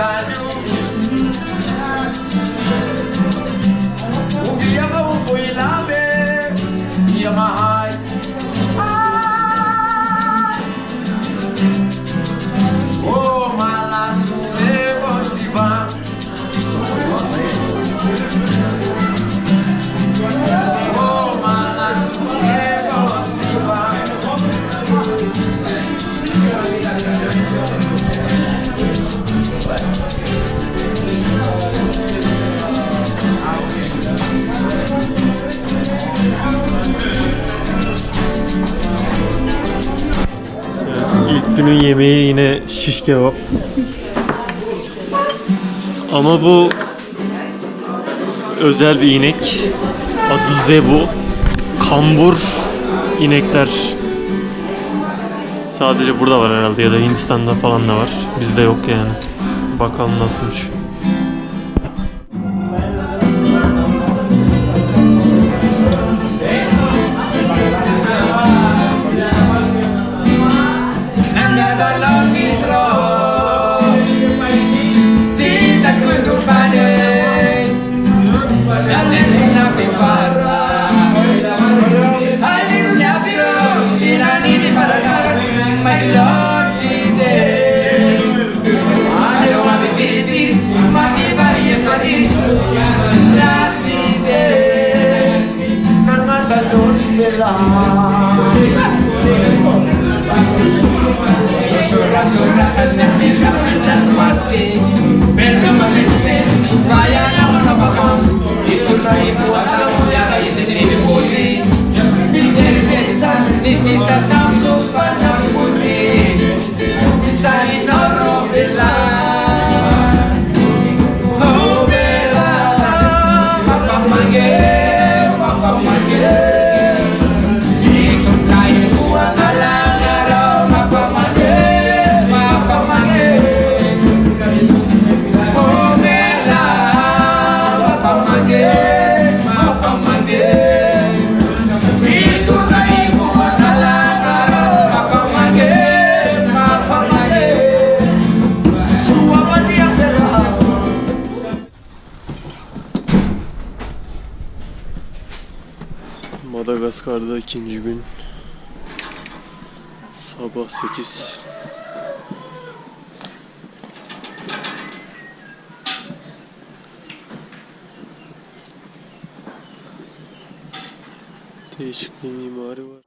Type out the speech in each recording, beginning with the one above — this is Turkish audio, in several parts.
batizado. O günün yemeği yine şiş kebap. Ama bu özel bir inek. Adı Zebu. Kambur inekler. Sadece burada var herhalde ya da Hindistan'da falan da var. Bizde yok yani. Bakalım nasılmış. Sera, sera, elle n'est déjà plus la croissée Madagaskar'da ikinci gün. Sabah 8. Değişik bir mimari var.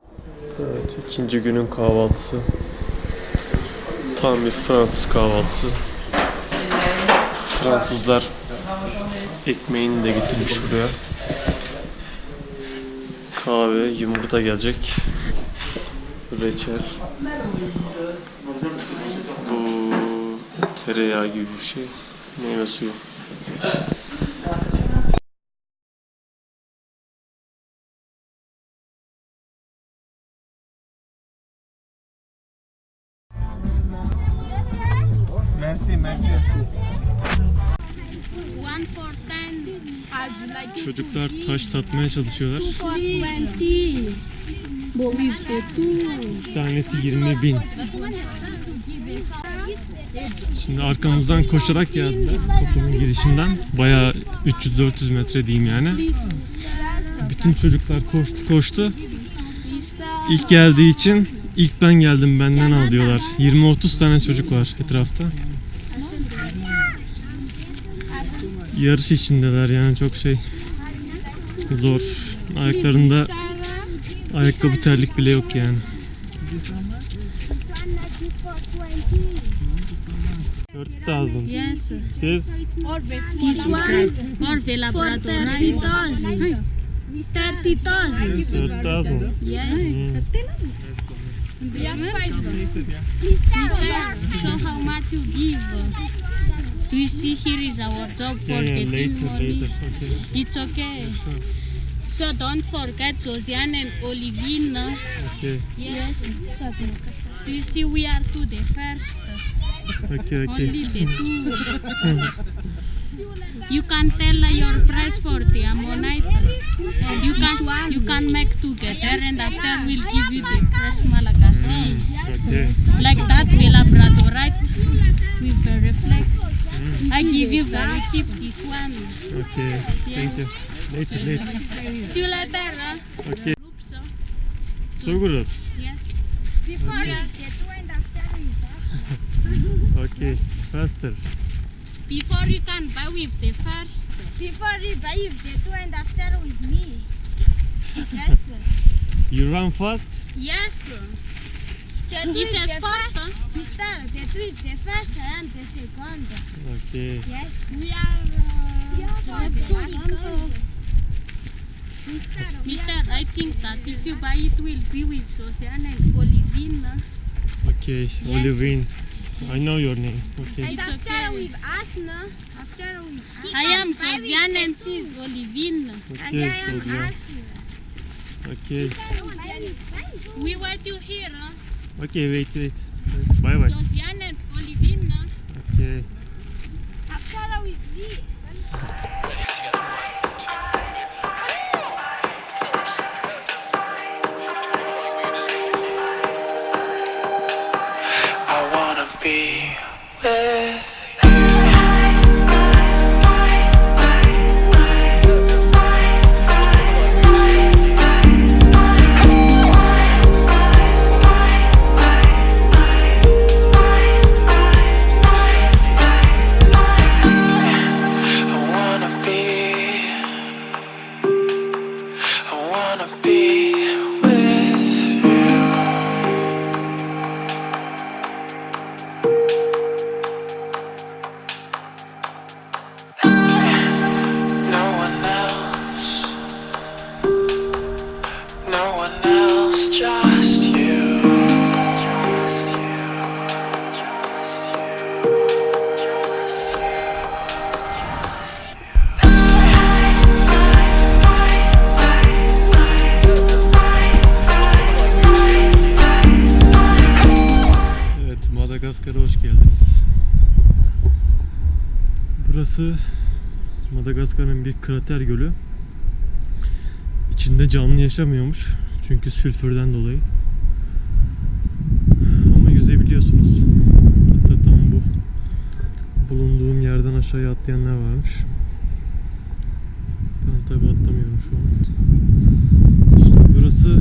Evet, ikinci günün kahvaltısı. Tam bir Fransız kahvaltısı. Fransızlar ekmeğini de getirmiş buraya. Kahve, yumurta gelecek. Reçel. Bu tereyağı gibi bir şey. Meyve suyu. Çocuklar taş satmaya çalışıyorlar. Bir tanesi 20 bin. Şimdi arkamızdan koşarak geldiler okulun girişinden. Bayağı 300-400 metre diyeyim yani. Bütün çocuklar koştu koştu. İlk geldiği için ilk ben geldim benden al diyorlar. 20-30 tane çocuk var etrafta. Yarış içindeler yani çok şey zor. Ayaklarında ayakkabı terlik bile yok yani. 4000. Yes. This This one for the laboratory. thirty thousand. Thirty thousand. 4000. Yes. Hmm. Mister, so how much you give? Do you see here is our job for Yeah, yeah, getting later, money? later. Okay. It's okay. So don't forget Sosian and Olivina. Okay. Yes. Do you see we are to the first? Okay, okay. Only the two. you can tell your price for the ammonite. And you can you can make together and after we'll give you the price Malagasy. Mm, okay. Like that the labradorite with. I give you very cheap this one. Okay. Thank you. Later, later. See you later. Huh? Okay. Oops, So good. Yes. Before Yeah. you get to and after you have. Okay. Faster. Before you can buy with the first. Before you buy you get to and after with me. Yes. You run fast? Yes. The two It's is a the first. huh? Mister, the two is the first and the second. Okay. Yes. We are. Uh, Mister, we Mister, I think that if you buy it will be with Sosian and Olivina. Okay. Olivine. I know your name. Okay. And It's after okay. with us, no? After with us. I am Sosian and she is Olivina. And Okay, I am so us. Okay. We wait you here. Huh? Okay, wait, wait. Bye bye. Sosian Olivina. Okay. After with me. I wanna be with krater gölü. İçinde canlı yaşamıyormuş. Çünkü sülfürden dolayı. Ama yüzebiliyorsunuz. Hatta tam bu bulunduğum yerden aşağıya atlayanlar varmış. Ben tabi atlamıyorum şu an. Şimdi burası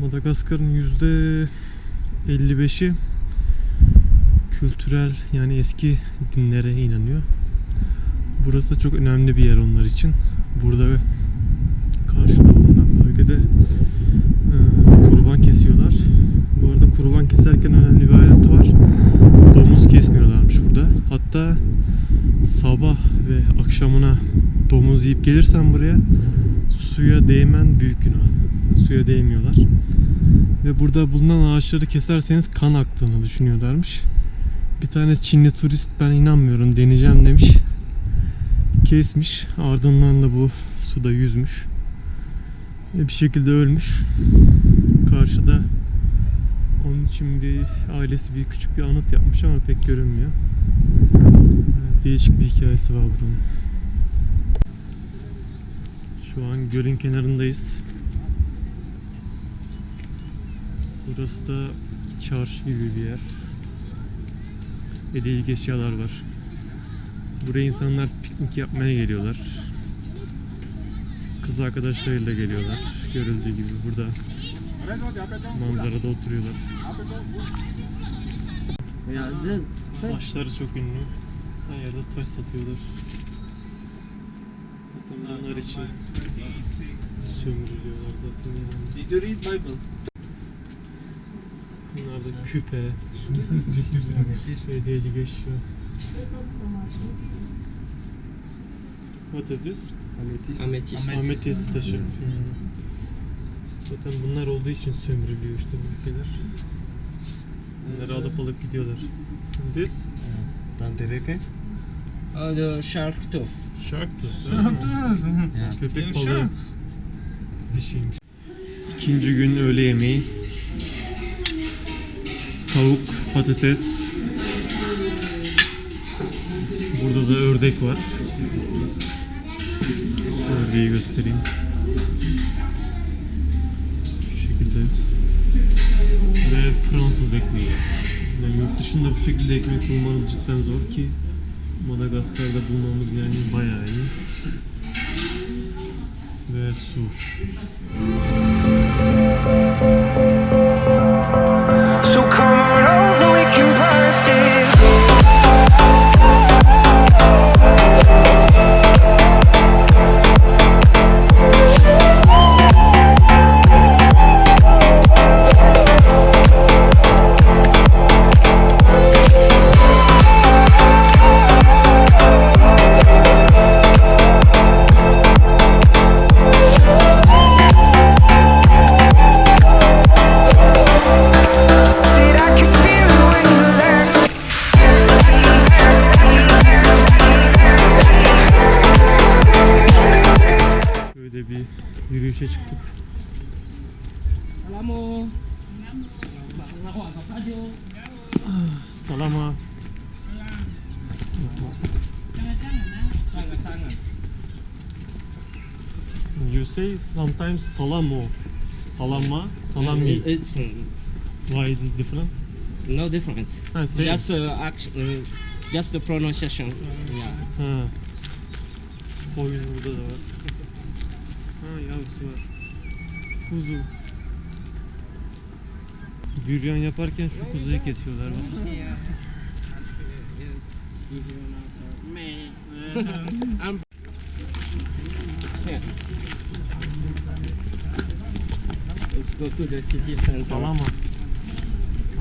Madagaskar'ın yüzde 55'i kültürel yani eski dinlere inanıyor. Burası da çok önemli bir yer onlar için. Burada ve karşıda bulunan bölgede e, kurban kesiyorlar. Bu arada kurban keserken önemli bir ayrıntı var. Domuz kesmiyorlarmış burada. Hatta sabah ve akşamına domuz yiyip gelirsen buraya suya değmen büyük günah. Suya değmiyorlar. Ve burada bulunan ağaçları keserseniz kan aktığını düşünüyorlarmış. Bir tane Çinli turist ben inanmıyorum deneyeceğim demiş. Kesmiş. Ardından da bu suda yüzmüş. Ve bir şekilde ölmüş. Karşıda onun için bir ailesi bir küçük bir anıt yapmış ama pek görünmüyor. Değişik bir hikayesi var buranın. Şu an gölün kenarındayız. Burası da çarşı gibi bir yer. Ve değişik eşyalar var. Buraya insanlar piknik yapmaya geliyorlar. Kız arkadaşlarıyla geliyorlar. Görüldüğü gibi burada manzarada oturuyorlar. Taşları çok ünlü. Her yerde taş satıyorlar. Zaten bunlar için sömürülüyorlar zaten yani. Did you read Bible? Bunlar da küpe, hediyelik eşya. What is this? Ametist. Ametist taşı. Hmm. Zaten bunlar olduğu için sömürülüyor işte bu ülkeler. Bunları alıp alıp gidiyorlar. And This? Tantereke? Oh, the shark tooth. Shark tooth. Yeah. Köpek balığı dişiymiş. İkinci gün öğle yemeği. Tavuk, patates. Burada da ördek var. Ördeği göstereyim. Şu şekilde. Ve Fransız ekmeği. Yani yurt dışında bu şekilde ekmek bulmanız cidden zor ki Madagaskar'da bulmamız yani bayağı iyi. Ve su. So come on over, we can pass it. Alamo. Salama. Sangat-sangat. You say sometimes salamo. Salama, salami. It- It's uh, Why is it different? no difference. Same. Just uh, action, uh, just the pronunciation. Yeah. Ha. Koyun burada da var. Ha yavrusu var. Kuzu. Büryan yaparken şu kuzuyu kesiyorlar bak. Salama.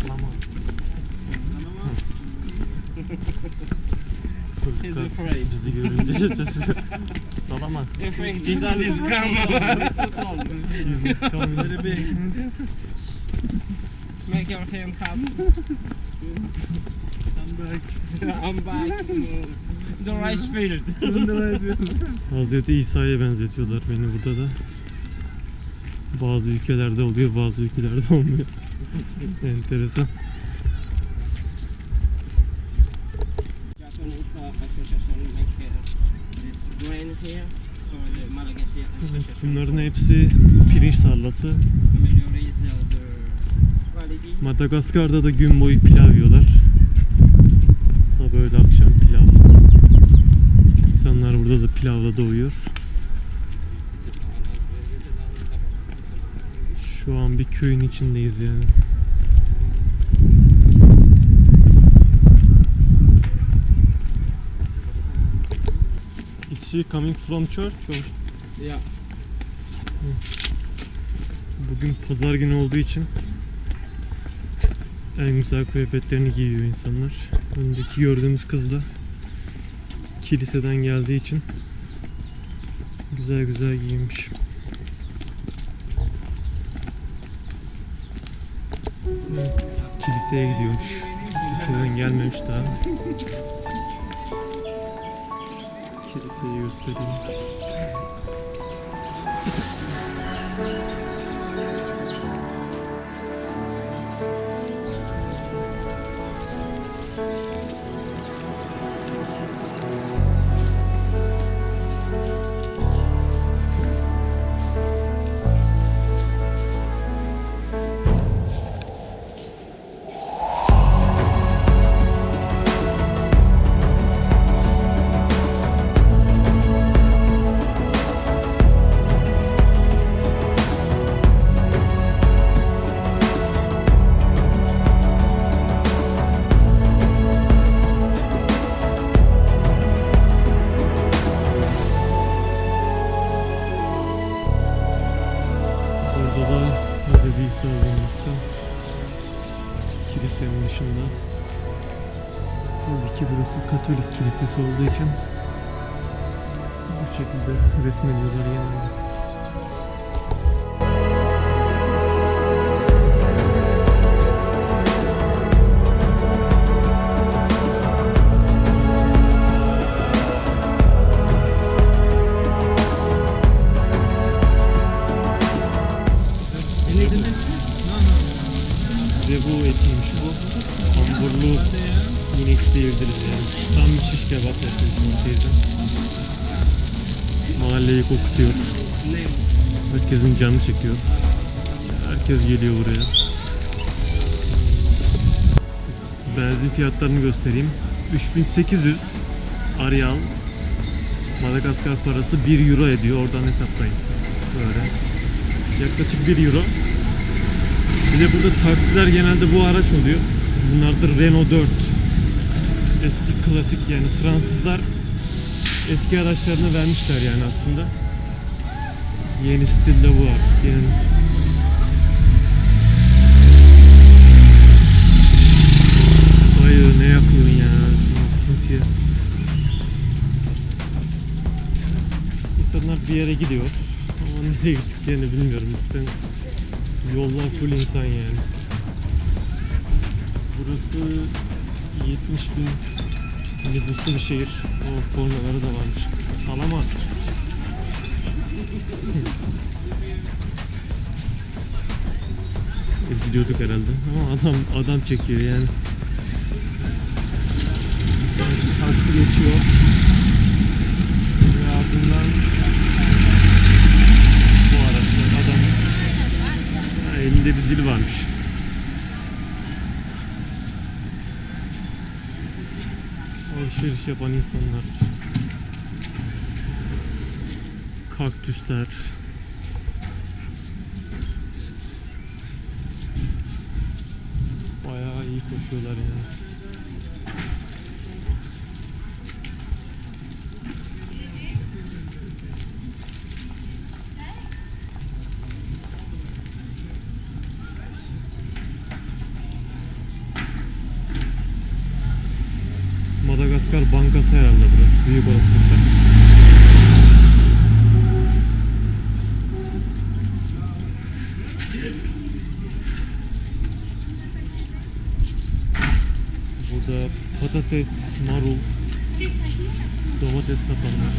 Salama. Çocuklar bizi görünce şaşırıyor. Salama. Jesus is coming. Jesus coming. Make your hand come. I'm back. The rice field. Hazreti İsa'ya benzetiyorlar beni burada da. Bazı ülkelerde oluyor, bazı ülkelerde olmuyor. Enteresan. Evet, bunların hepsi pirinç tarlası. Majority is uh, the quality. Madagaskar'da da gün boyu pilav yiyorlar. Sabah öğle akşam pilav. İnsanlar burada da pilavla doyuyor. Şu an bir köyün içindeyiz yani. Is she coming from church or? Yeah. Bugün pazar günü olduğu için en güzel kıyafetlerini giyiyor insanlar. Öndeki gördüğümüz kız da kiliseden geldiği için güzel güzel giyinmiş. Kiliseye gidiyormuş. Kiliseden gelmemiş daha. Kiliseyi göstereyim. Bu şekilde resmediyorlar genelde. Ve canı çekiyor. Herkes geliyor buraya. Benzin fiyatlarını göstereyim. 3800 Arial Madagaskar parası 1 euro ediyor. Oradan hesaplayın. Böyle. Yaklaşık 1 euro. Bir de burada taksiler genelde bu araç oluyor. Bunlar da Renault 4. Eski klasik yani Fransızlar eski araçlarını vermişler yani aslında. Yeni stilde bu artık yani. Ne yakıyorsun ya? İnsanlar bir yere gidiyor. Ama nereye gittiklerini bilmiyorum. Üstten Yollar full insan yani. Burası 70 bin nüfuslu bir şehir. O kornaları da varmış. Salama. Eziliyorduk herhalde. Ama adam adam çekiyor yani. Taksi geçiyor. Ve ardından bu araçlar adam Ha, elinde bir zil varmış. Alışveriş yapan insanlar. Kaktüsler. Bayağı iyi koşuyorlar yani. Madagaskar Bankası herhalde burası. Büyük olasılıkla. Burada patates, marul, domates satanlar.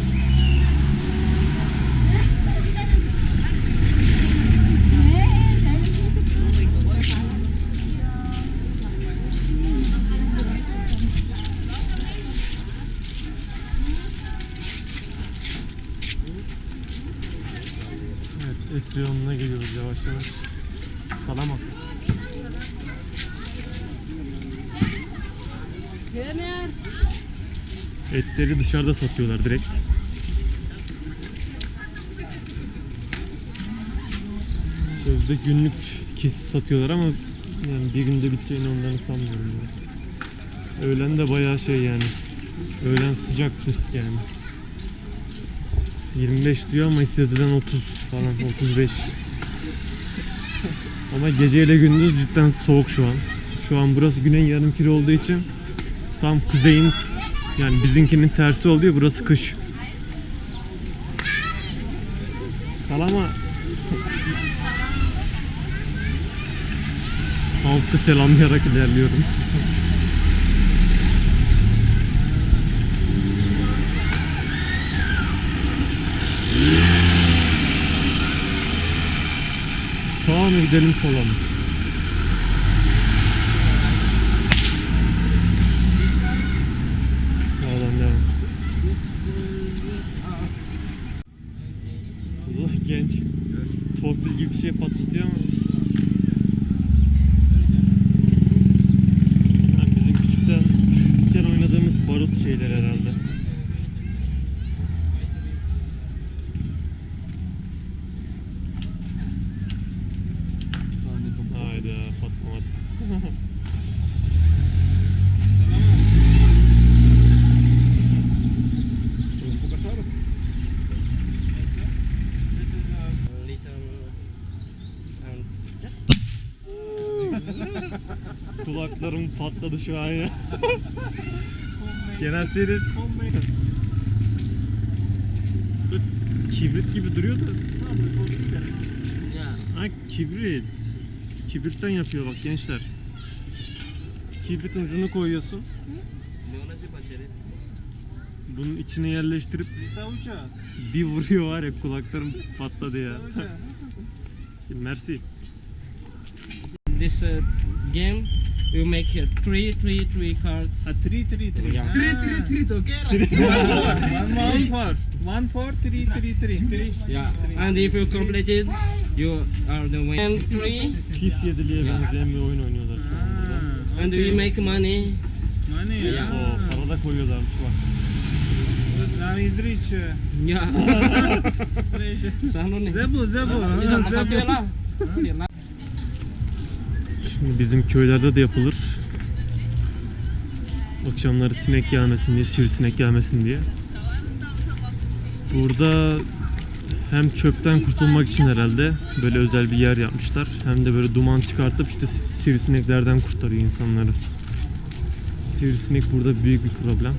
Evet, et reyonuna geliyoruz yavaş yavaş. Salama. Etleri dışarıda satıyorlar direkt. Sözde günlük kesip satıyorlar ama yani bir günde biteceğini ondan sanmıyorum ya. Öğlen de bayağı şey yani. Öğlen sıcaktı yani. 25 diyor ama hissedilen 30 falan 35. Ama geceyle gündüz cidden soğuk şu an. Şu an burası güney yarım kilo olduğu için tam kuzeyin yani bizimkinin tersi oluyor burası kış. Salama. Halkı selamlayarak ilerliyorum. Sağa mı gidelim sola mı? Genç. Torpil gibi bir şey patlatıyor ama. Patladı şu an ya. Genel series. Kibrit gibi duruyor da. Ha kibrit. Kibritten yapıyor bak gençler. Kibritin ucunu koyuyorsun. Bunun içine yerleştirip bir vuruyor var ya kulaklarım patladı ya. Merci. This uh, game you make uh, three, three, three cards. A three, three, three. Yeah. Three, three, three. It's okay. One, one, four. One, four, three, three, three. Three. Yeah, and if you complete it, you are the winner. And three, Pis yediliğe benzeyen bir oyun oynuyorlar şu burada. and we make money. Money. Yeah. ah. Oo, para da koyuyorlarmış bak. Now he's rich. uh, Yeah. rich. Zebu, Zebu. ah, dapat Zebu. Bizim köylerde de yapılır. Akşamları sinek gelmesin diye, sivrisinek gelmesin diye. Burada hem çöpten kurtulmak için herhalde böyle özel bir yer yapmışlar. Hem de böyle duman çıkartıp işte si- sivrisineklerden kurtarıyor insanları. Sivrisinek burada büyük bir problem.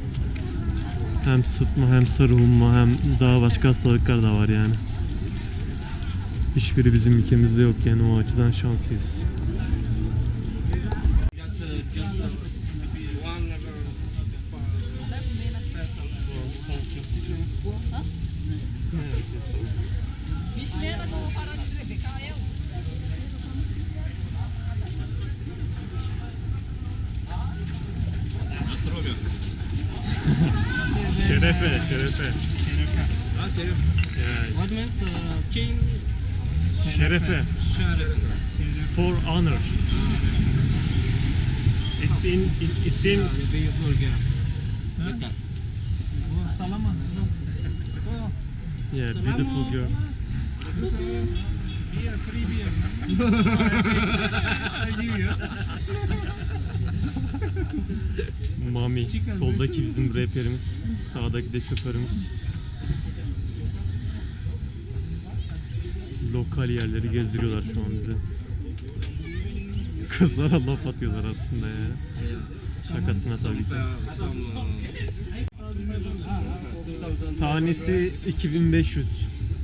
Hem sıtma hem sarı humma hem daha başka hastalıklar da var yani. Hiçbiri bizim ülkemizde yok yani o açıdan şanslıyız. Just, uh, just uh, one level Şerefe, şerefe. Yeah, What means uh, chain? Şerefe. For honor. It's in, it- it's in girl. Yeah, beautiful you. Mami, soldaki bizim rehberimiz, sağdaki de şoförümüz. Lokal yerleri gezdiriyorlar şu an bize. Kızlara laf atıyorlar aslında ya. Şakasına tabii ki. Uh, some uh, 2000 Tanesi 2500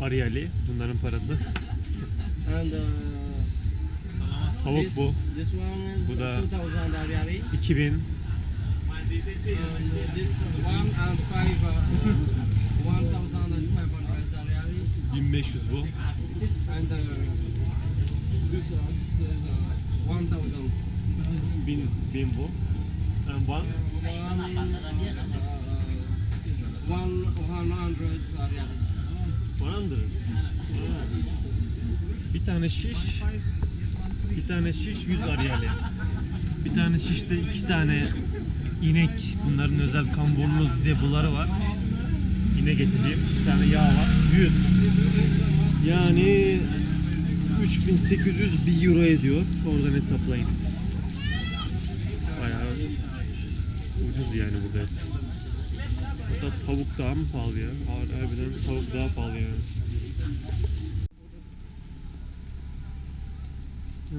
Ariali bunların parası. uh, Tavuk bu Bu da- 2000 Ariari. 2000. And this one and five, uh, 1,500 Ariari. 1500 bu. And uh, this is uh, 1,000. 1000 1000 bu. And one One, uh, one, 100 Ariari. 100. Bir tane şiş. Bir tane şiş 100 Ariali. Bir tane şişte iki tane inek. Bunların özel kamburlu zebuları var. İnek eti diyeyim. Bir tane yağ var. 100. Yani 3800 bir euro ediyor. Oradan hesaplayın. Bayağı ucuz yani burada. Hatta tavuk daha mı pahalı ya? Har- Harbiden tavuk daha pahalı yani.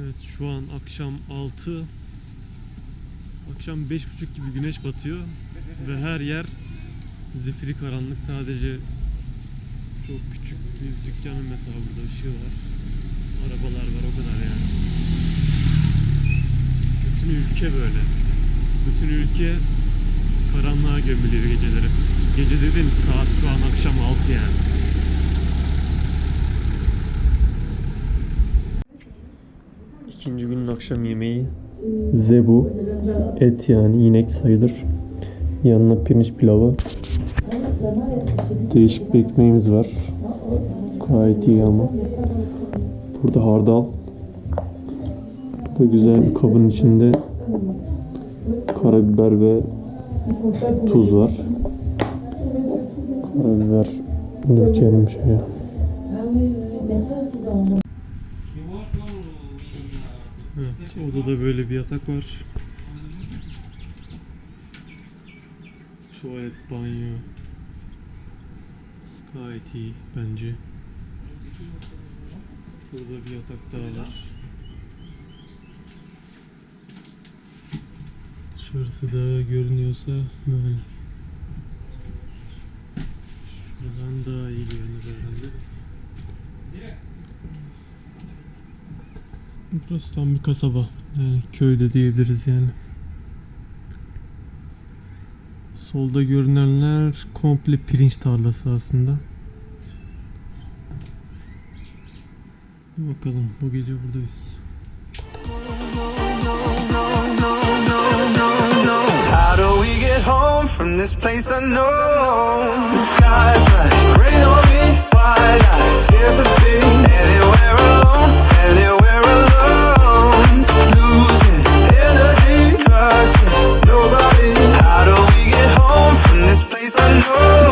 Evet şu an akşam 6 Akşam 5.30 gibi güneş batıyor ve her yer zifiri karanlık sadece çok küçük bir dükkanın mesela burada ışığı var. Arabalar var o kadar yani. Bütün ülke böyle. Bütün ülke karanlığa gömülüyor geceleri. Gece dedim saat şu an akşam 6 yani. İkinci günün akşam yemeği zebu et yani inek sayılır. Yanına pirinç pilavı. Değişik bir ekmeğimiz var. Gayet iyi ama. Burada hardal. Burada güzel bir kabın içinde karabiber ve tuz var. Karabiber dökelim şeye. Evet, odada böyle bir yatak var. Tuvalet, banyo. Gayet iyi bence. Burada bir yatak daha var. Şurası da görünüyorsa böyle. Şuradan daha iyi görünür herhalde. Burası tam bir kasaba. Yani köyde diyebiliriz yani. Solda görünenler komple pirinç tarlası aslında. Bakalım bu gece buradayız. From this place unknown? The sky's rain on me, wide eyes, tears of be anywhere alone, alone.